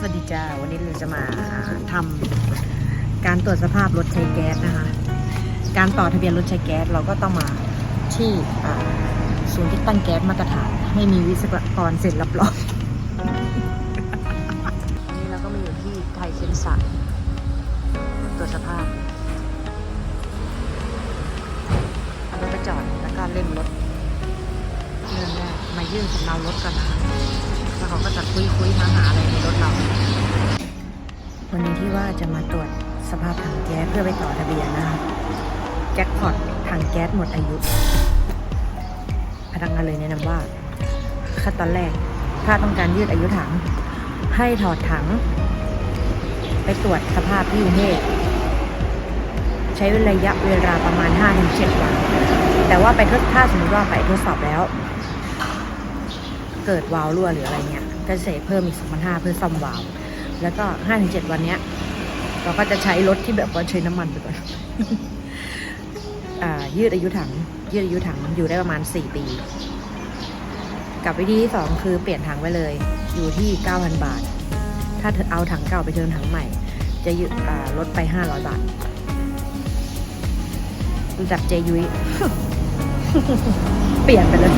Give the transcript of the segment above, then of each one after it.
สวัสดีจ้าวันนี้เราจะมาทำการตรวจสภาพรถใช้แก๊สนะคะ การต่อทะเบียนรถใช้แก๊สเราก็ต้องมาที่ศูนย์ติดตั้งแก๊สมาตรฐานให้มีวิศวกรเซ็นรับรองอันนี้เราก็มาอยู่ที่ไทยเซนสันตรวจสภาพเอารถไปจอดแล้วก็เล่นรถเรื่องแรกมายื่นสำเนารถกันนะคะ แล้วเขาก็จะคุยคุยหาหาอะไรในรถเรา วันนี้ที่ว่าจะมาตรวจสภาพถังแก๊สเพื่อไปต่อทะเบียนนะคะแจ็คพอตถังแก๊สหมดอายุ พนักงานเลยแนะนำว่าขั้นตอนแรก ถ้าต้องการยืดอายุถัง ให้ถอดถัง ไปตรวจสภาพที่กรุงเทพใช้ระยะเวลาประมาณ 5-7 วัน แต่ว่าไปทดถ้าสมมติว่าไปทดสอบแล้ว เกิดวาล์วรั่วหรืออะไรเงี้ยก็จะเสียเพิ่มอีก2,500เพื่อซ่อมวาล์วแล้วก็5-7วันเนี้ย เราก็จะใช้รถที่แบบว่าใช้น้ำมันไปก่อนอ่ายืดอายุถัง ยืดอายุถังอยู่ได้ประมาณ 4 ปี กับวิธีที่2คือเปลี่ยนถังไปเลย อยู่ที่ 9,000 บาท ถ้าเธอเอาถังเก่าไปเทิร์นถังใหม่ จะยืดลดไป 500 บาทรู้จักเจยุ้ยเปลี่ยนไปเลย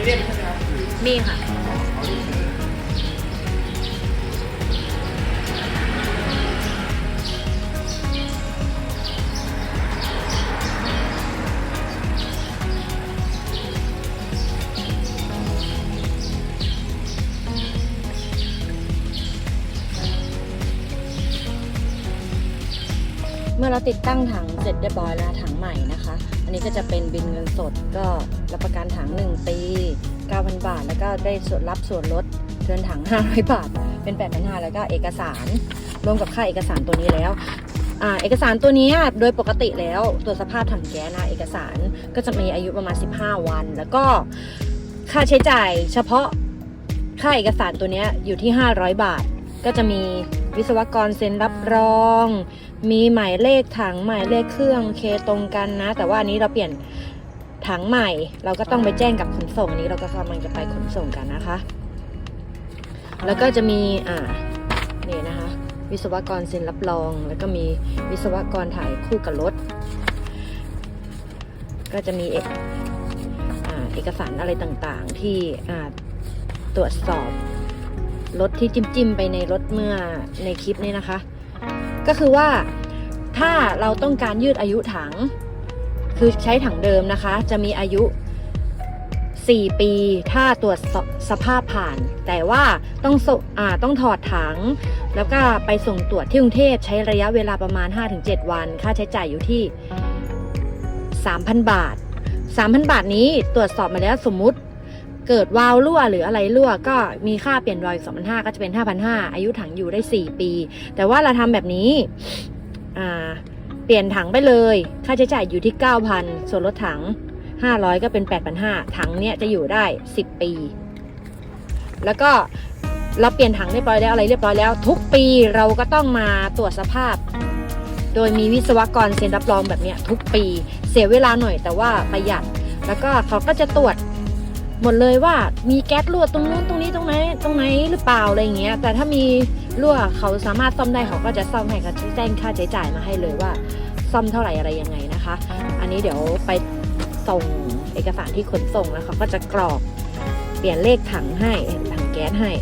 มีเล่มใช่ไหมครับมีค่ะ เมื่อเราติดตั้งถังเสร็จเรียบร้อยแล้วถังใหม่นะคะ นนี้ก็จะเป็นบินเงินสดก็รับประกันถัง 1 ปี 9,000 บาท แล้วก็ได้ส่วนรับส่วนลดเทินถัง 500 บาท เป็น 8,500 แล้วก็เอกสาร รวมกับค่าเอกสารตัวนี้แล้วอ่าเอกสารตัวนี้โดยปกติแล้วตรวสภาพถังแก๊สนะเอกสารก็จะมีอายุประมาณ 15 วัน แล้วก็ค่าใช้จ่ายเฉพาะค่าเอกสารตัวนี้อยู่ที่ 500 บาท ก็จะมี วิศวกรเซ็นรับรอง มีหมายเลขถังหมายเลขเครื่องโอเคตรงกันนะ แต่ว่าอันนี้เราเปลี่ยนถังใหม่ เราก็ต้องไปแจ้งกับขนส่งอันนี้เราก็กำลังจะไปขนส่งกันนะคะ แล้วก็จะมีอ่านี่นะคะ วิศวกรเซ็นรับรอง แล้วก็มีวิศวกรถ่ายคู่กับรถ ก็จะมีเอกอ่าเอกสารอะไรต่างๆที่ตรวจสอบ รถที่จิ้มๆไปในรถเมื่อในคลิปนี้นะคะ ก็คือว่าถ้าเราต้องการยืดอายุถัง คือใช้ถังเดิมนะคะ จะมีอายุ 4 ปี ถ้าตรวจสสภาพผ่าน แต่ว่าต้องอ่าต้องถอดถัง แล้วก็ไปส่งตรวจที่กรุงเทพใช้ระยะเวลาประมาณ 5-7 วัน ค่าใช้จ่ายอยู่ที่ 3,000 บาท 3,000 บาทนี้ตรวจสอบมาแล้วสมมุติ เกิดวาล์วรั่วหรืออะไรรั่วก็มีค่าเปลี่ยนวาล์วอีก2,500ก็จะเป็น5,500อายุถังอยู่ได้ 4 ปี แต่ว่าเราทำแบบนี้เปลี่ยนถังไปเลย ค่าใช้จ่ายอยู่ที่ 9,000 ส่วนลดถัง 500 ก็เป็น 8,500 ถังเนี้ยจะอยู่ได้ 10 ปี แล้วก็เราเปลี่ยนถังเรียบร้อยแล้วอะไรเรียบร้อยแล้ว ทุกปีเราก็ต้องมาตรวจสภาพ โดยมีวิศวกรเซ็นรับรองแบบเนี้ยทุกปีเสียเวลาหน่อยแต่ว่าประหยัด แล้วก็เขาก็จะตรวจ หมดเลยว่ามีแก๊สรั่วตรงนู้นตรงนี้ตรงไหนตรงไหนหรือเปล่าอะไรอย่างเงี้ย แต่ถ้ามีรั่วเขาสามารถซ่อมได้เขาก็จะซ่อมให้ก็แจ้งค่าใช้จ่ายมาให้เลยว่าซ่อมเท่าไหร่อะไรยังไงนะคะ อันนี้เดี๋ยวไปส่งเอกสารที่ขนส่งแล้วเขาก็จะกรอกเปลี่ยนเลขถังให้ถังแก๊สให้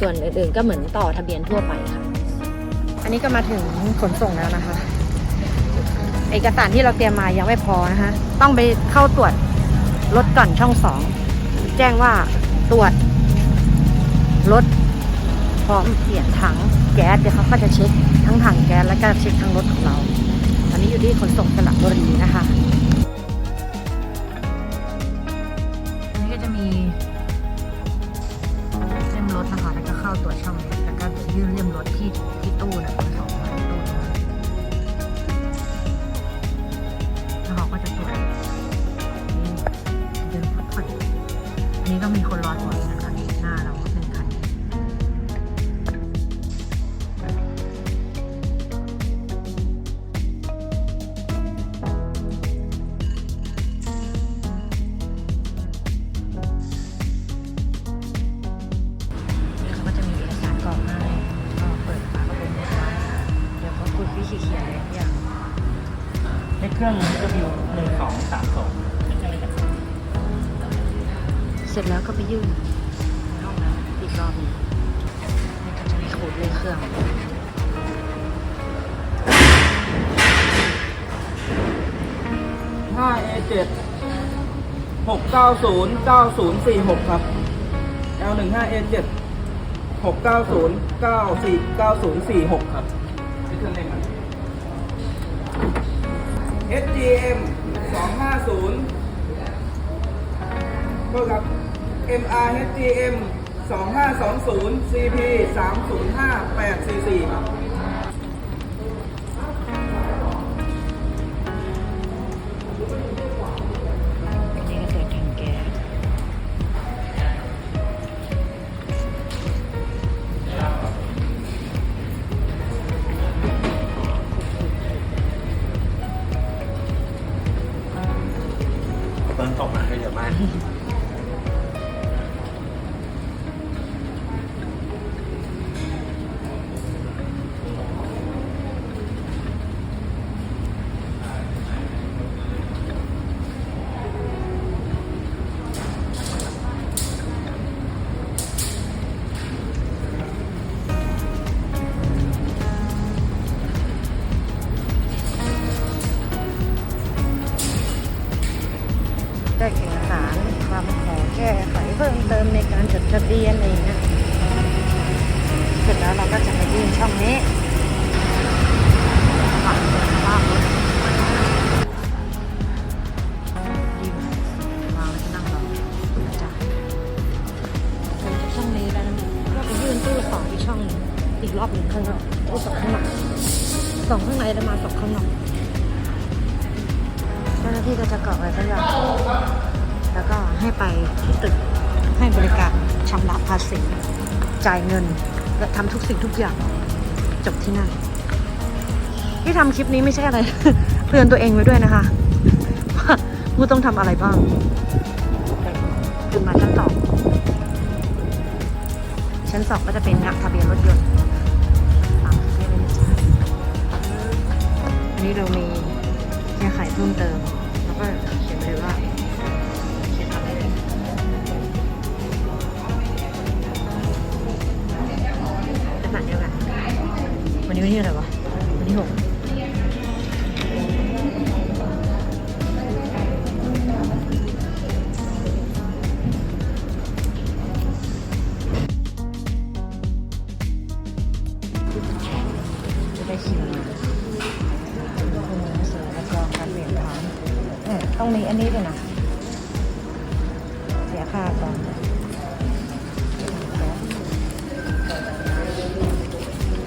ส่วนอื่นๆก็เหมือนต่อทะเบียนทั่วไปค่ะ อันนี้ก็มาถึงขนส่งแล้วนะคะ เอกสารที่เราเตรียมมายังไม่พอนะคะ ต้องไปเข้าตรวจรถก่อนช่องสอง แจ้งว่าตรวจรถพร้อมเปลี่ยนถังแก๊สเดี๋ยวเขาก็จะเช็คทั้งถังแก๊สและก็เช็คทั้งรถของเรา อันนี้อยู่ที่ขนส่งสระบุรีนะคะ อันนี้ก็จะมีเล่มรถนะคะแล้วก็เข้าตัวจช่องแล้วก็ยื่นเล่มรถที่ที่ตู้นะขน นี้ก็มีคนรอตรวจนะคะนี่หน้าเราหนึ่งคันเขาก็จะมีเอกสารกรอกให้ก็เปิดฝากระโปรงรถไว้เดี๋ยวเขาคุยพี่เขียนอะไรอย่าง ในเครื่องมันจะมีหนึ่งสองสามสอง เสร็จแล้วก็ไปยื่นห้องน้ำอีกรอบนึงนี่ก็จะมีขูดเลยเครื่องห้าเอเจ็ดหกเก้าศูนย์เก้าศูนย์สี่หกครับ L หนึ่งห้าเอเจ็ดหกเก้าศูนย์เก้าสี่เก้าศูนย์สี่หกครับนี่เครื่องเล่นครับ SGM สองห้าศูนย์ โทษครับ MR HGM สองห้าสองศูนย์ CP สามศูนย์ห้าแปดสี่สี่ครับนนี้ก็ตรวจทางแก๊สเปิ้ลตกมาเยอะมาก ให้บริการชำระภาษีจ่ายเงิน และทำทุกสิ่งทุกอย่างจบที่นั่น ที่ทำคลิปนี้ไม่ใช่อะไร เตือนตัวเองไว้ด้วยนะคะว่ากูต้องทำอะไรบ้างขึ้นมาชั้นสองชั้นสองก็จะเป็นงานทะเบียนรถยนต์อันนี้เรามีแก้ไขเพิ่มเติม แล้วก็เขียนไปเลยว่า อันนี้ด้วยนะเสียค่าก่อน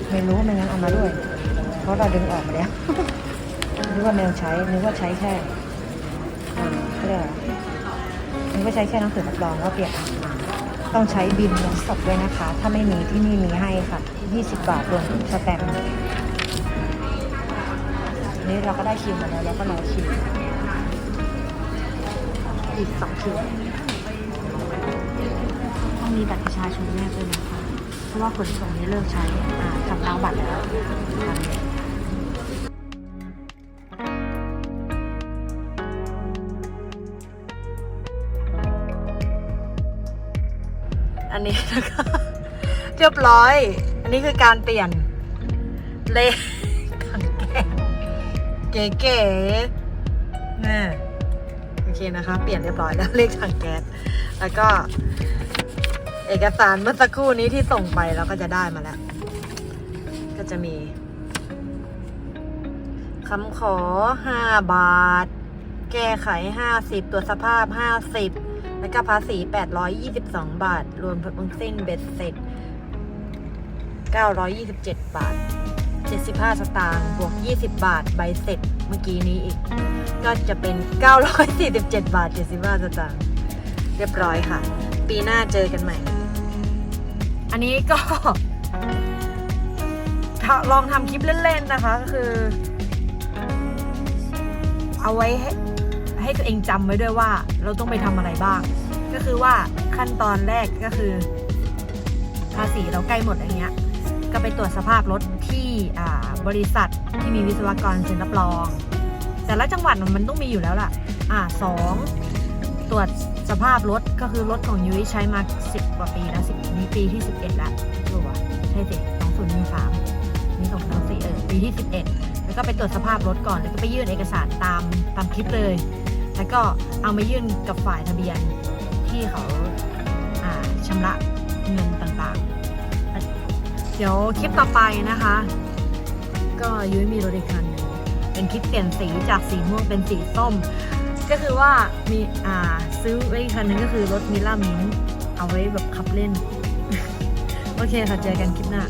ไม่รู้ไม่งั้นเอามาด้วย เพราะเราดึงออกมาแล้วนึกว่าแมวใช้นึกว่าใช้แค่อ่าเรียกอะไรนึกว่าใช้แค่หนังสือรับรองว่าเปลี่ยนอ่าต้องใช้บินลงสดด้วยนะคะ ถ้าไม่มีที่นี่มีให้ค่ะ 20 บาทรวมสแตมป์นี่เราก็ได้คิวมาแล้วเราก็รอคิว อีกสองคิวต้องมีบัตรประชาชนแนบด้วยนะคะ เพราะว่าขนส่งนี้เลิกใช้อ่าทำล้างบัตรแล้วอันนี้นะคะเรียบร้อย อันนี้คือการเปลี่ยนเลขถังแก๊สเก๋ๆนี่โอ เคนะคะ เปลี่ยนเรียบร้อยแล้วเลขถังแก๊สแล้วก็ เอกสารเมื่อสักครู่นี้ที่ส่งไปเราก็จะได้มาแล้ว ก็จะมีคำขอ 5 บาท แก้ไข 50 ตัวสภาพ 50 แล้วก็ภาษี 822 บาท รวมทั้งสิ้นเบ็ดเสร็จ927 บาท 75 สตางค์บวก 20 บาทใบเสร็จเมื่อกี้นี้อีก ก็จะเป็น 947 บาท 75 สตางค์เรียบร้อยค่ะ ปีหน้าเจอกันใหม่ อันนี้ก็ลองทำคลิปเล่น ๆ นะคะ ก็คือ เอาไว้ให้ให้ตัวเองจำไว้ด้วยว่า เราต้องไปทำอะไรบ้าง ก็คือว่าขั้นตอนแรกก็คือ ภาษีเราใกล้หมดอย่างเงี้ย ก็ไปตรวจสภาพรถ ที่บริษัทที่มีวิศวกรเซ็นรับรอง แต่ละจังหวัดมันต้องมีอยู่แล้วล่ะ อ่าสองตรวจสภาพรถก็คือรถของยุ้ยใช้มาสิบกว่าปีแล้วสิบนี้ปีที่สิบเอ็ดแล้วถูกป่ะใช่สิสองศูนย์หนึ่งสามนี่สองสามสี่เออปีที่สิบเอ็ดแล้วก็ไปตรวจสภาพรถก่อน แล้วก็ไปยื่นเอกสารตามตามคลิปเลย แล้วก็เอามายื่นกับฝ่ายทะเบียนที่เขาอ่าชำระเงินต่างๆ เดี๋ยวคลิปต่อไปนะคะ ก็ยุ้ยมีรถอีกคันหนึ่งเป็นคลิปเปลี่ยนสีจากสีม่วงเป็นสีส้ม ก็คือว่ามีอ่าซื้อไว้อีกคันหนึงก็คือรถมิล่ามินเอาไว้แบบขับเล่น โอเคค่ะเจอกันคลิปหน้า